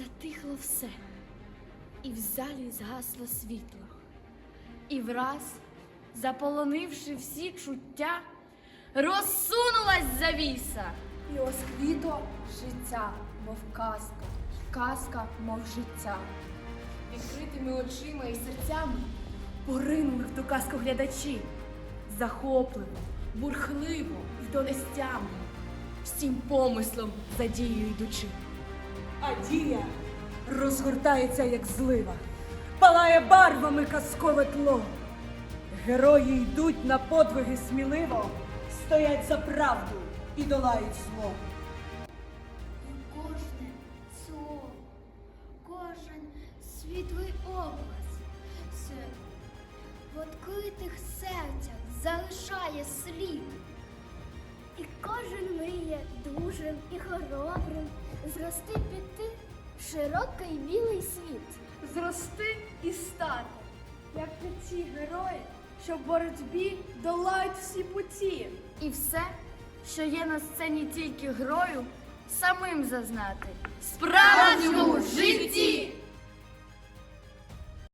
Затихло все, і в залі згасло світло. І враз, заполонивши всі чуття, розсунулась завіса. І освіто життя, мов казка, казка, мов життя. Відкритими очима і серцями поринули в ту казку глядачі. Захопливо, бурхливо і донестями, всім помислом за дією йдучи. А дія розгортається, як злива, палає барвами казкове тло. Герої йдуть на подвиги сміливо, стоять за правду і долають зло. Кожне слово, кожен світлий образ, це в відкритих серцях залишає слід. І кожен дужим і хоробрим зрости піти в широкий білий світ. Зрости і стати, як ти ті герої, що в боротьбі долають всі путі. І все, що є на сцені тільки грою, самим зазнати. Справжньому житті!